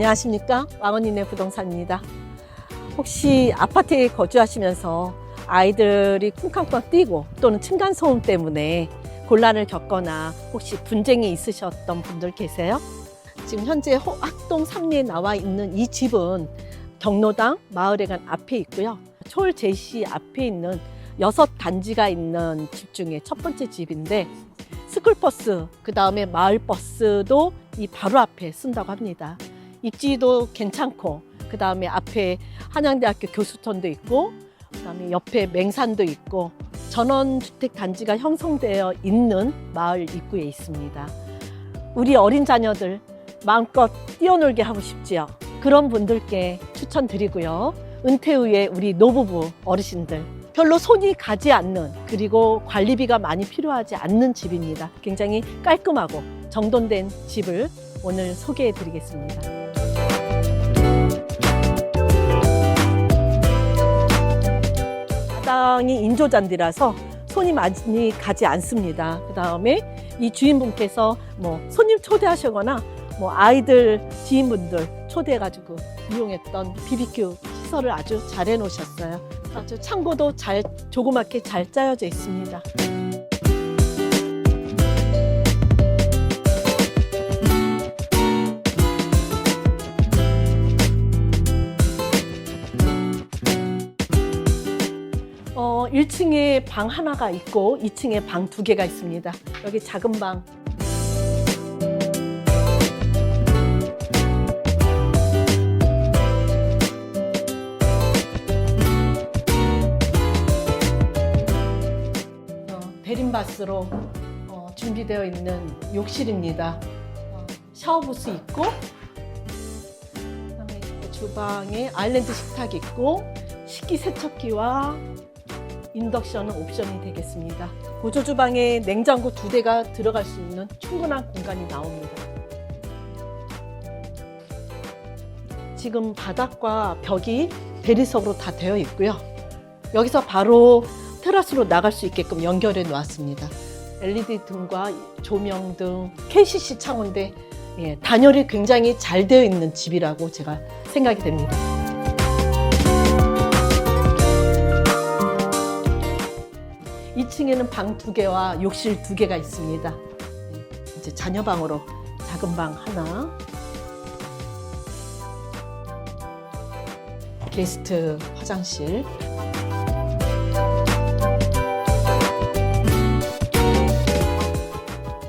안녕하십니까 왕언니네 부동산입니다. 혹시 아파트에 거주하시면서 아이들이 쿵쾅쿵쾅 뛰고 또는 층간 소음 때문에 곤란을 겪거나 혹시 분쟁이 있으셨던 분들 계세요? 지금 현재 호- 학동 3리에 나와 있는 이 집은 경로당 마을회관 앞에 있고요. 초월 제시 앞에 있는 여섯 단지가 있는 집 중에 첫 번째 집인데 스쿨버스, 그 다음에 마을버스도 이 바로 앞에 쓴다고 합니다. 입지도 괜찮고, 그 다음에 앞에 한양대학교 교수촌도 있고, 그 다음에 옆에 맹산도 있고, 전원주택 단지가 형성되어 있는 마을 입구에 있습니다. 우리 어린 자녀들 마음껏 뛰어놀게 하고 싶지요. 그런 분들께 추천드리고요. 은퇴 후에 우리 노부부 어르신들 별로 손이 가지 않는 그리고 관리비가 많이 필요하지 않는 집입니다. 굉장히 깔끔하고 정돈된 집을 오늘 소개해 드리겠습니다. 마당이 인조잔디라서 손이 많이 가지 않습니다. 그 다음에 이 주인분께서 뭐 손님 초대하시거나 뭐 아이들 지인분들 초대해가지고 이용했던 BBQ 시설을 아주 잘 해놓으셨어요. 아주 창고도 잘 조그맣게 잘 짜여져 있습니다. 1층에 방 하나가 있고 2층에 방 두 개가 있습니다. 여기 작은 방 어, 베린바스로 어, 준비되어 있는 욕실입니다. 어, 샤워부스 있고, 그다음에 주방에 아일랜드 식탁 있고, 식기세척기와 인덕션은 옵션이 되겠습니다. 보조 주방에 냉장고 두 대가 들어갈 수 있는 충분한 공간이 나옵니다. 지금 바닥과 벽이 대리석으로 다 되어 있고요. 여기서 바로 테라스로 나갈 수 있게끔 연결해 놓았습니다. LED 등과 조명 등 KCC 창호인데 예, 단열이 굉장히 잘 되어 있는 집이라고 제가 생각이 됩니다. 이층에는 방 두 개와 욕실 두 개가 있습니다. 네, 이제 자녀 방으로 작은 방 하나, 게스트 화장실,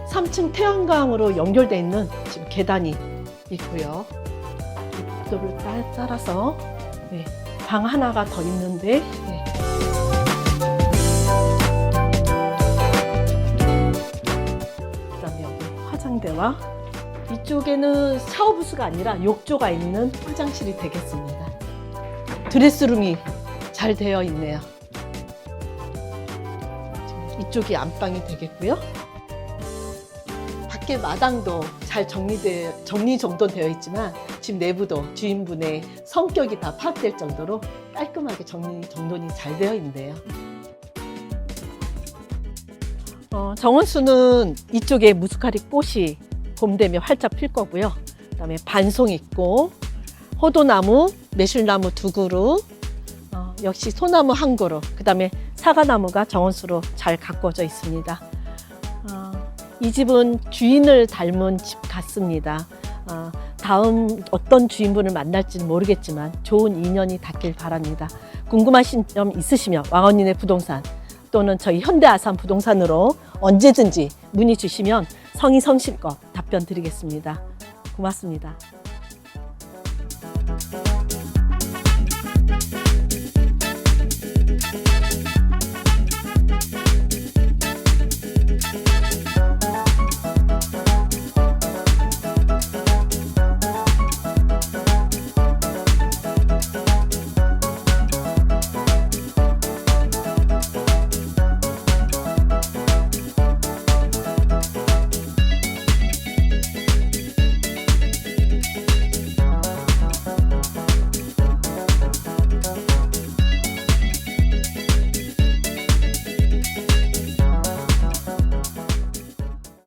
3층 태양광으로 연결되어 있는 지금 계단이 있고요. 이 복도를 따- 따라서 네, 방 하나가 더 있는데 네. 화장대와 이쪽에는 샤워 부스가 아니라 욕조가 있는 화장실이 되겠습니다. 드레스룸이 잘 되어 있네요. 이쪽이 안방이 되겠고요. 밖에 마당도 잘 정리돼 정리 정돈되어 있지만 집 내부도 주인분의 성격이 다 파악될 정도로 깔끔하게 정리 정돈이 잘 되어 있는데요. 어, 정원수는 이쪽에 무스카리 꽃이 봄 되면 활짝 필 거고요. 그다음에 반송 있고 호도나무, 매실나무 두 그루, 어, 역시 소나무 한 그루, 그다음에 사과나무가 정원수로 잘 가꿔져 있습니다. 어, 이 집은 주인을 닮은 집 같습니다. 어, 다음 어떤 주인분을 만날지는 모르겠지만 좋은 인연이 닿길 바랍니다. 궁금하신 점 있으시면 왕언니네 부동산 또는 저희 현대아산 부동산으로 언제든지 문의 주시면 성의 성실껏 답변 드리겠습니다. 고맙습니다.